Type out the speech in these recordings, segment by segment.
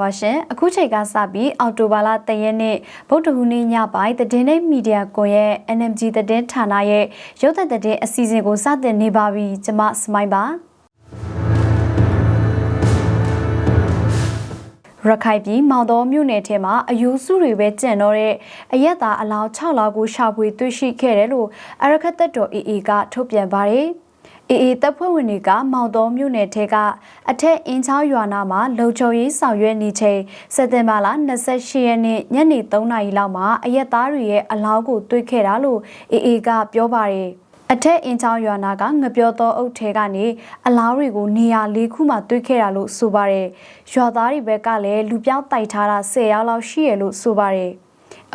ပါရှင်အခုချိန်ကစပြီးအော်တိုဘာလတရက်နေ့ဗုဒ္ဓဟူးနေ့ညပိုင်းတည်င်းမီဒီယာကွန်ရဲ့ NMG တည်င်းဌာနရဲ့ရုပ်သတည်င်းအစီအစဉ်ကိုစတင်နေပါပြီကျွန်မစမိုင်းပါရခိုင်ပြည်မောင်တော်မြို့နယ်ထဲမှာအယူစုတွေပဲကျန်တော့တဲ့အရက်သားအလောင်း6လောက်ကိုရှာဖွေတွေ့ရှိခဲ့တယ်လို့အရခတ်တပ်တော် AA ကထုတ်ပြန်ပါတယ်။ အေအေတပ်ဖွဲ့ဝင်တွေကမောင်တော်မြို့နယ်ထဲကအထက်အင်းချောင်းရွာနာမှာလုံခြုံရေးဆောင်ရွက်နေချိန်စက်တင်ဘာလ28ရက်နေ့ညနေ3နာရီလောက်မှာအရက်သားတွေရဲ့အလောင်းကိုတွေ့ခဲ့တာလို့အေအေကပြောပါတယ်အထက်အင်းချောင်းရွာနာကငပြောသောအုပ်ထဲကနေအလောင်းတွေကိုနေရာ၄ခုမှတွေ့ခဲ့တာလို့ဆိုပါတယ်ရွာသားတွေဘက်ကလည်းလူပြောင်းတိုက်ထားတာ10ရောက်လောက်ရှိရလို့ဆိုပါတယ်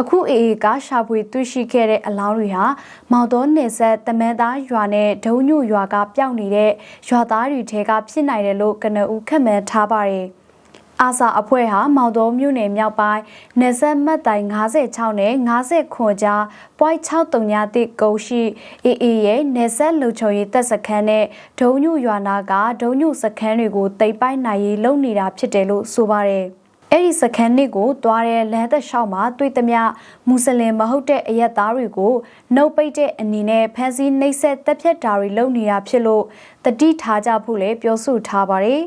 အခုအေအေကရှာဖွေတွေ့ရှိခဲ့တဲ့အလောင်းတွေဟာမောင်တော်နယ်ဆက်တမန်သားရွာနဲ့ဒုံညိုရွာကပျောက်နေတဲ့ရွာသားတွေထဲကဖြစ်နိုင်တယ်လို့ကနဦးခန့်မှန်းထားပါတယ်။အာစာအဖွဲ့ဟာမောင်တော်မြို့နယ်မြောက်ပိုင်းနယ်ဆက်မှတ်တိုင်56နဲ့59ကြား point 63ညတိကုန်းရှိအေအေရဲ့နယ်ဆက်လုံခြုံရေးတပ်စခန်းနဲ့ဒုံညိုရွာနာကဒုံညိုစခန်းတွေကိုတိတ်ပိုက်နိုင်ရေးလုပ်နေတာဖြစ်တယ်လို့ဆိုပါတယ်။ အဲ့ဒီစခန်းနစ်ကိုတွားတဲ့လမ်းသက်လျှောက်မှာတွေ့သမျှမွတ်စလင်မဟုတ်တဲ့အရက်သားတွေကိုနှုတ်ပိတ်တဲ့အနေနဲ့ဖမ်းဆီးနှိပ်စက်တပ်ဖြတ်တာတွေလုပ်နေတာဖြစ်လို့တတိထားကြဖို့လည်းပြောဆိုထားပါတယ်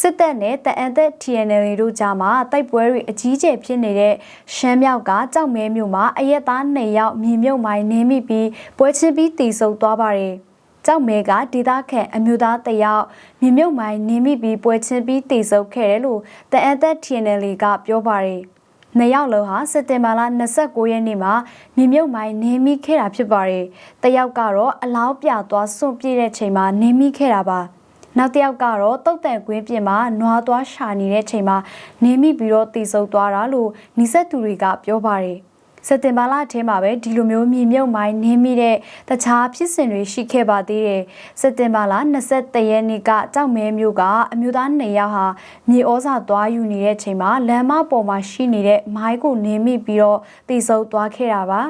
စစ်တပ်နဲ့တအန်သက် TNL တို့ကြားမှာတိုက်ပွဲတွေအကြီးကျယ်ဖြစ်နေတဲ့ရှမ်းမြောက်ကကြောက်မဲမြို့မှာအရက်သား2ယောက်မြေမြုပ်မိုင်းနင်းမိပြီးပွဲချင်းပြီးတည်ဆုံသွားပါတယ်။ ကြောက်မဲကဒေသခံအမျိုးသားတယောက်မြမြုပ်မိုင်းနင်းမိပြီးပွဲချင်းပြီးတည်ဆုပ်ခဲ့တယ်လို့တအန်သက် TNL ကပြောပါတယ်။နှစ်ယောက်လုံးဟာစက်တင်ဘာလ29ရက်နေ့မှာမြမြုပ်မိုင်းနင်းမိခဲ့တာဖြစ်ပါတယ်။တယောက်ကတော့အလောင်းပြသွားစွန့်ပြေးတဲ့ချိန်မှာနင်းမိခဲ့တာပါ။နောက်တစ်ယောက်ကတော့တုတ်တန်ကွင်းပြင်မှာနွားသွားရှာနေတဲ့ချိန်မှာနေမိပြီးတော့တည်ဆုပ်သွားတာလို့နီးစပ်သူတွေကပြောပါတယ်။ စက်တင်ဘာလထဲမှာပဲဒီလိုမျိုးမြေမြုပ်မိုင်းနင်းမိတဲ့တခြားဖြစ်စဉ်တွေရှိခဲ့ပါသေးတယ်စက်တင်ဘာလ23ရက်နေ့ကကြောက်မဲမျိုးကအမျိုးသား2ယောက်ဟာမြေဩဇာသွားယူနေတဲ့ချိန်မှာလမ်းမပေါ်မှာရှိနေတဲ့မိုင်းကိုနင်းမိပြီးတော့တိစုပ်သွားခဲ့တာပါ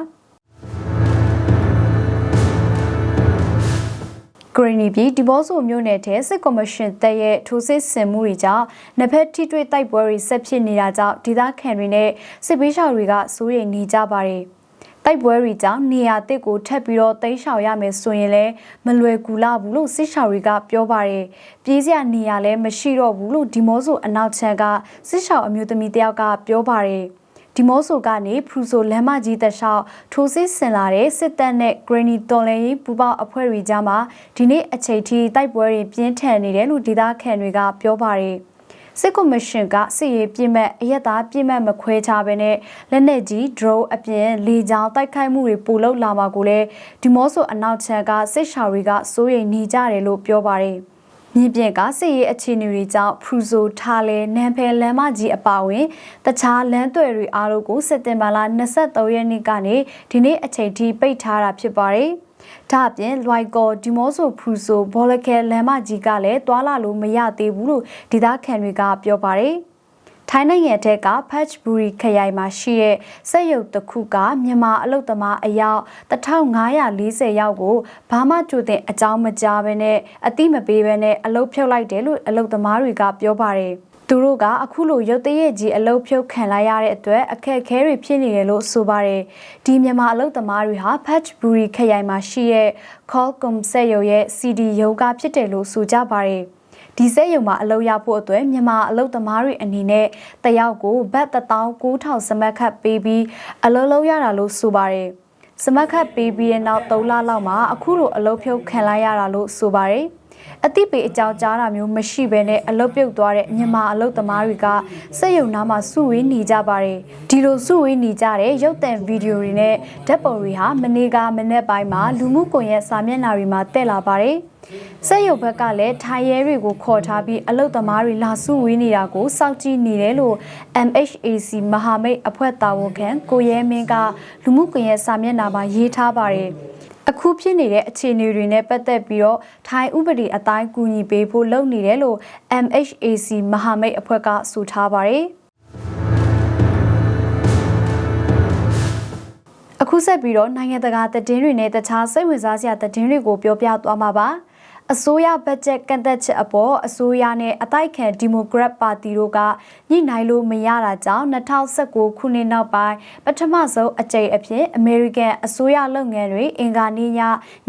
ဂရီနီပြည်ဒီဘော့ဆိုမြို့နယ်ထဲစစ်ကော်မရှင်တပ်ရဲ့ထိုးစစ်ဆင်မှုတွေကြောင့်နှစ်ဖက်ထိတွေ့တိုက်ပွဲတွေဆက်ဖြစ်နေတာကြောင့်ဒေသခံတွေနဲ့စစ်ပေးရှောင်တွေကစိုးရိမ်နေကြပါတယ်။တိုက်ပွဲတွေကြောင့်နေရာတစ်ကိုထပ်ပြီးတော့တိမ်းရှောင်ရမယ်ဆိုရင်လည်းမလွယ်ကူလာဘူးလို့စစ်ရှောင်တွေကပြောပါတယ်။ပြေးစရာနေရာလည်းမရှိတော့ဘူးလို့ဒီမော့ဆိုအနောက်ချမ်းကစစ်ရှောင်အမျိုးသမီးတယောက်ကပြောပါတယ်။ ဒီမော့ဆိုကနေဖရူဆိုလမ်းမကြီးတလျှောက်ထိုးစစ်ဆင်လာတဲ့စစ်တပ်နဲ့ Granny တော်လန်ရေးပူပေါင်းအဖွဲ့တွေကြားမှာဒီနေ့အချိန်ထိတိုက်ပွဲတွေပြင်းထန်နေတယ်လို့ဒေသခံတွေကပြောပါတယ်စစ်ကော်မရှင်ကစစ်ရေးပြစ်မှတ်အရက်သားပြစ်မှတ်မခွဲခြားဘဲနဲ့လက်နက်ကြီး drone အပြင်လေကြောင်းတိုက်ခိုက်မှုတွေပိုလုပ်လာမှာကိုလည်းဒီမော့ဆိုအနောက်ချမ်းကစစ်ရှောင်တွေကစိုးရိမ်နေကြတယ်လို့ပြောပါတယ်။ မြင်းပြင်ကစစ်ရေးအခြေအနေတွေကြောင့်ဖရူဆိုထားလဲနန်ဖယ်လမ်းမကြီးအပါအဝင်တခြားလမ်းသွယ်တွေအားလုံးကိုစက်တင်ဘာလ23ရက်နေ့ကနေဒီနေ့အချိန်ထိပိတ်ထားတာဖြစ်ပါတယ်။ဒါအပြင် လွိုင်ကော်ဒီမော့ဆိုဖရူဆိုဘောလကဲလမ်းမကြီးကလည်းတွာလာလို့မရသေးဘူးလို့ဒေသခံတွေကပြောပါတယ်။ ထိုင်းနိုင်ငံထက်က Patchbury ခရိုင်မှာရှိတဲ့စက်ရုပ်တစ်ခုကမြန်မာအလုပ်သမားအယောက်1540ယောက်ကိုဘာမှကြိုတင်အကြောင်းမကြားဘဲနဲ့အတိမပေးဘဲနဲ့အလုပ်ဖြုတ်လိုက်တယ်လို့အလုပ်သမားတွေကပြောပါတယ်သူတို့ကအခုလိုရုတ်တရက်ကြီးအလုတ်ဖြုတ်ခံလိုက်ရတဲ့အတွက်အခက်အခဲတွေဖြစ်နေတယ်လို့ဆိုပါတယ်ဒီမြန်မာအလုတ်သမားတွေဟာ Patchbury ခရိုင်မှာရှိတဲ့ Qualcomm စက်ရုံရဲ့ CD ရုံးကဖြစ်တယ်လို့ဆိုကြပါတယ်။ ဒီစက်ရုံမှာအလုပ်ရဖို့အတွက်မြန်မာအလုပ်သမားတွေအနေနဲ့တယောက်ကိုဘတ်19000စမတ်ခတ်ပေးပြီးအလုပ်လုပ်ရတာလို့ဆိုပါတယ်စမတ်ခတ်ပေးပြီးတဲ့နောက်3လလောက်မှာအခုလိုအလုပ်ဖြုတ်ခံလိုက်ရတာလို့ဆိုပါတယ် အတိပေအကြောင်းကြားတာမျိုးမရှိဘဲနဲ့အလုတ်ပြုတ်သွားတဲ့မြန်မာအလုတ်သမားတွေကစက်ရုံနားမှာစုဝေးနေကြပါတယ်ဒီလိုစုဝေးနေကြတဲ့ရုပ်သံဗီဒီယိုတွေနဲ့ဓာတ်ပုံတွေဟာမနေ့ကမနေ့ပိုင်းမှာလူမှုကွန်ရက်စာမျက်နှာတွေမှာတက်လာပါတယ်စက်ရုပ်ဘက်ကလည်းထိုင်ရဲတွေကိုခေါ်ထားပြီးအလုတ်သမားတွေလာစုဝေးနေတာကိုစောင့်ကြည့်နေတယ်လို့ MHAC မဟာမိတ်အဖွဲ့တာဝန်ခံကိုရဲမင်းကလူမှုကွန်ရက်စာမျက်နှာမှာရေးထားပါတယ် အခုဖြစ်နေတဲ့အခြေအနေတွေနဲ့ပတ်သက်ပြီးတော့ထိုင်းဥပဒေအတိုင်းကူညီပေးဖို့လုပ်နေတယ်လို့ MHAC မဟာမိတ်အဖွဲ့ကဆိုထားပါတယ်အခုဆက်ပြီးတော့နိုင်ငံတကာသတင်းတွေနဲ့တခြားစိတ်ဝင်စားစရာသတင်းတွေကိုပြောပြသွားမှာပါ အစိုးရဘတ်ဂျက်ကန့်သက်ချက်အပေါ်အစိုးရနဲ့အတိုက်ခံဒီမိုကရက်ပါတီတို့ကညှိနှိုင်းလို့မရတာကြောင့်2019ခုနှစ်နောက်ပိုင်းပထမဆုံးအကြိမ်အဖြစ်အမေရိကန်အစိုးရလုပ်ငန်းတွေအင်ကာနီည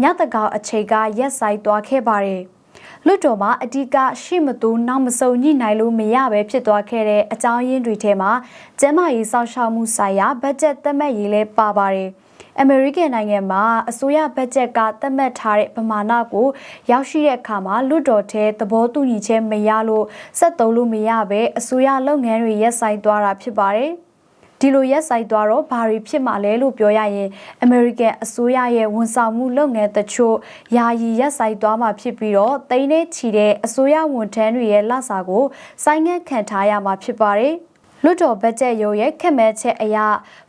ညတကောင်အချိန်ကရက်ဆိုင်သွားခဲ့ပါတယ်။လွတ်တော်မှာအဓိကရှိမတူနောက်မစုံညှိနှိုင်းလို့မရပဲဖြစ်သွားခဲ့တဲ့အကြောင်းရင်းတွေထဲမှာကျန်းမာရေးစောင့်ရှောက်မှုဆိုင်ရာဘတ်ဂျက်သတ်မှတ်ရေးလည်းပါပါတယ်။ အမေရိကန်နိုင်ငံမှာအစိုးရဘတ်ဂျက်ကသတ်မှတ်ထားတဲ့ပမာဏကိုရောက်ရှိတဲ့အခါမှာလွတ်တော်ထဲသဘောတူညီချက်မရလို့ဆက်သုံးလို့မရပဲအစိုးရလုပ်ငန်းတွေရပ်ဆိုင်းသွားတာဖြစ်ပါတယ်။ဒီလိုရက်ဆိုင်သွားတော့ဘာတွေဖြစ်မှာလဲလို့ပြောရရင်အမေရိကန်အစိုးရရဲ့ဝန်ဆောင်မှုလုပ်ငန်းတချို့ယာယီရက်ဆိုင်သွားမှာဖြစ်ပြီးတော့တိန်းနဲ့ချီတဲ့အစိုးရဝန်ထမ်းတွေရဲ့လစာကိုစိုင်းငံ့ခံထားရမှာဖြစ်ပါတယ်။ လွတ်တော်ဘတ်ဂျက်ရုံးရဲ့ခက်မဲချက်အရ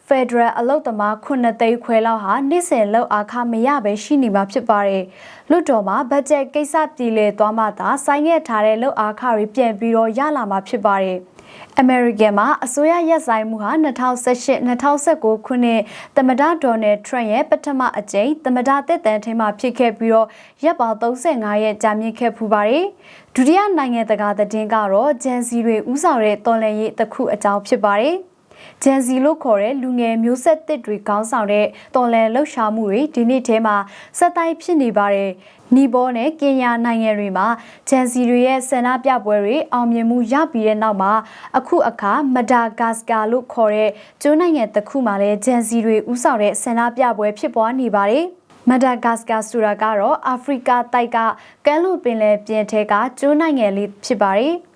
ဖက်ဒရယ်အလုတ်သမား9သိန်းခွဲလောက်ဟာနှစ်စဉ်လောက်အားခမရပဲရှိနေမှာဖြစ်ပါတယ်။လွတ်တော်မှာဘတ်ဂျက်ကိစ္စပြည်လေသွားမှသာဆိုင်းခဲ့ထားတဲ့လောက်အားခတွေပြန်ပြီးတော့ရလာမှာဖြစ်ပါတယ်။ အမေရိကန်မှာအစိုးရရက်ဆိုင်မှုဟာ2018-2019ခုနှစ်သမ္မတဒေါ်နယ်ထရန့်ရဲ့ပထမအကြိမ်သမ္မတတက်တန်းထင်းမှာဖြစ်ခဲ့ပြီးတော့ရက်ပေါင်း35ရက်ကြာမြင့်ခဲ့ဖူးပါတယ်။ဒုတိယနိုင်ငံတကာသတင်းကတော့ဂျန်စီတွေဥဆောင်တဲ့တော်လှန်ရေးတစ်ခုအကြောင်းဖြစ်ပါတယ်။ ဂျန်စီလို့ခေါ်တဲ့လူငယ်မျိုးဆက်သစ်တွေခေါင်းဆောင်တဲ့တော်လန်လှုပ်ရှားမှုတွေဒီနေ့ထဲမှာစက်တိုင်းဖြစ်နေပါတယ်။နီဘောနဲ့ကင်ညာနိုင်ငံတွေမှာဂျန်စီတွေရဲ့ဆန္ဒပြပွဲတွေအောင်မြင်မှုရပြီးတဲ့နောက်မှာအခုအခါမဒါဂတ်စကာလို့ခေါ်တဲ့ကျွန်းနိုင်ငံတစ်ခုမှာလည်းဂျန်စီတွေဥဆောင်တဲ့ဆန္ဒပြပွဲဖြစ်ပွားနေပါတယ်။မဒါဂတ်စကာဆိုတာကတော့အာဖရိကတိုက်ကကမ်းလွန်ပင်လယ်ပြင်ထဲကကျွန်းနိုင်ငံလေးဖြစ်ပါတယ်။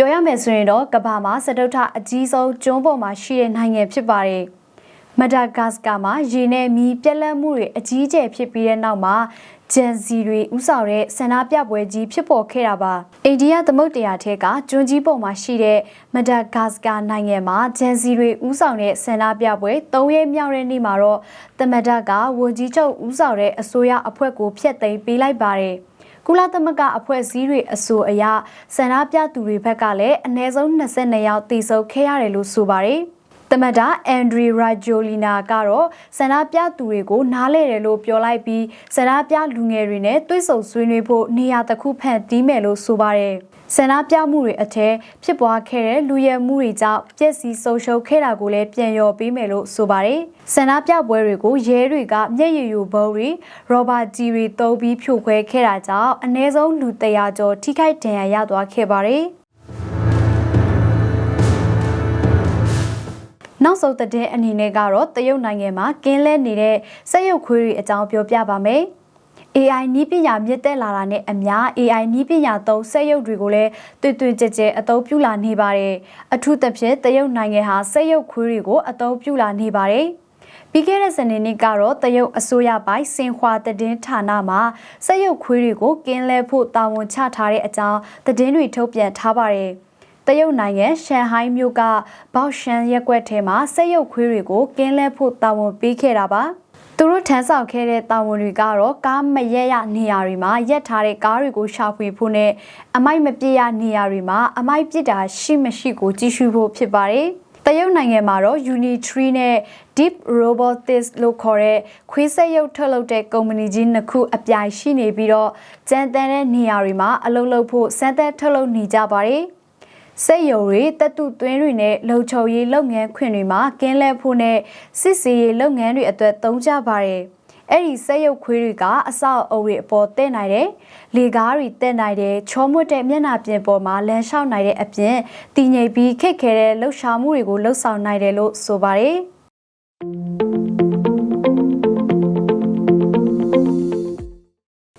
ပြောရမယ်ဆိုရင်တော့ကမ္ဘာမှာစတုထအကြီးဆုံးကျွန်းပေါ်မှာရှိတဲ့နိုင်ငံဖြစ်ပါတယ်။မဒါဂတ်စကာမှာရေနဲ့မီးပြက်လက်မှုတွေအကြီးအကျယ်ဖြစ်ပြီးတဲ့နောက်မှာဂျန်စီတွေဥဆောင်တဲ့ဆန္ဒပြပွဲကြီးဖြစ်ပေါ်ခဲ့တာပါ။အိန္ဒိယသမုဒ္ဒရာထဲကကျွန်းကြီးပေါ်မှာရှိတဲ့မဒါဂတ်စကာနိုင်ငံမှာဂျန်စီတွေဥဆောင်တဲ့ဆန္ဒပြပွဲ၃ရက်မြောက်တဲ့နေ့မှာတော့သမဒကဝန်ကြီးချုပ်ဥဆောင်တဲ့အစိုးရအဖွဲ့ကိုဖျက်သိမ်းပေးလိုက်ပါတယ်။ ကုလသမဂ္ဂအဖွဲ့အစည်းတွေအဆိုအရဆန္ဒပြသူတွေဘက်ကလည်းအနည်းဆုံး22ယောက်တိစုပ်ခဲ့ရတယ်လို့ဆိုပါတယ်။ တမတာအန်ဒရီရာဂျိုလီနာကတော့ဆန္ဒပြသူတွေကိုနားလဲတယ်လို့ပြောလိုက်ပြီးဆန္ဒပြလူငယ်တွေနဲ့တွေ့ဆုံဆွေးနွေးဖို့နေရာတစ်ခုဖန်တီးမယ်လို့ဆိုပါတယ်။ဆန္ဒပြမှုတွေအထက်ဖြစ်ပွားခဲ့တဲ့လူရဲမှုတွေကြောင့်ပျက်စီးဆုံးရှုံးခဲ့တာကိုလည်းပြန်လျော်ပေးမယ်လို့ဆိုပါတယ်။ဆန္ဒပြပွဲတွေကိုရဲတွေကမျက်ရည်ယိုဘုံတွေရောဘာကြီးတွေတုံးပြီးဖြိုခွဲခဲ့တာကြောင့်အနည်းဆုံးလူ100ကျော်ထိခိုက်ဒဏ်ရာရသွားခဲ့ပါတယ်။ နောက်ဆုံးတဲ့အနေနဲ့ကတော့တရုတ်နိုင်ငံမှာကင်းလဲနေတဲ့စက်ရုပ်ခွေးတွေအကြောင်းပြောပြပါမယ်။ AI နီးပညာမြင့်တက်လာတာနဲ့အမျှ AI နီးပညာသုံးစက်ရုပ်တွေကိုလည်းတွင်တွင်ကြဲကြဲအသုံးပြုလာနေပါတယ်။အထူးသဖြင့်တရုတ်နိုင်ငံဟာစက်ရုပ်ခွေးတွေကိုအသုံးပြုလာနေပါတယ်။ပြီးခဲ့တဲ့စနေနေ့ကတော့တရုတ်အစိုးရပိုင်းစင်ခွာတည်င်းဌာနမှာစက်ရုပ်ခွေးတွေကိုကင်းလဲဖို့တာဝန်ချထားတဲ့အကြောင်းသတင်းတွေထုတ်ပြန်ထားပါတယ်။ တရုတ်နိုင်ငံရှန်ဟိုင်းမြို့ကဘောက်ရှန်ရက်ကွက်ထဲမှာစက်ရုပ်ခွေးတွေကိုကင်းလဲဖို့တာဝန်ပေးခဲ့တာပါ။သူတို့ထမ်းဆောင်ခဲ့တဲ့တာဝန်တွေကတော့ကားမရက်ရနေရာတွေမှာရက်ထားတဲ့ကားတွေကိုရှာဖွေဖို့နဲ့အမိုက်မပြည့်ရနေရာတွေမှာအမိုက်ပြစ်တာရှိမရှိကိုကြည့်ရှုဖို့ဖြစ်ပါတယ်။တရုတ်နိုင်ငံမှာတော့ Unitree နဲ့ Deep Robotics လို့ခေါ်တဲ့ခွေးဆက်ရုပ်ထုတ်လုပ်တဲ့ကုမ္ပဏီကြီးနှစ်ခုအပြိုင်ရှိနေပြီးတော့ကြမ်းတမ်းတဲ့နေရာတွေမှာအလုပ်လုပ်ဖို့စမ်းသပ်ထုတ်လုပ်နေကြပါတယ်။ စက်ရုံတွေတက်တုသွင်းတွေနဲ့လုံခြုံရေးလုပ်ငန်းခွင်တွေမှာကင်းလဲဖို့နဲ့စစ်စေးရေးလုပ်ငန်းတွေအတွက်သုံးကြပါတယ်။အဲ့ဒီစက်ရုပ်ခွေးတွေကအဆောက်အုံတွေအပေါ်တက်နိုင်တယ်။လေကားတွေတက်နိုင်တယ်။ချောမွတ်တဲ့မျက်နှာပြင်ပေါ်မှာလမ်းလျှောက်နိုင်တဲ့အပြင်တည်ငြိမ်ပြီးခက်ခဲတဲ့လှုပ်ရှားမှုတွေကိုလှုပ်ဆောင်နိုင်တယ်လို့ဆိုပါတယ်။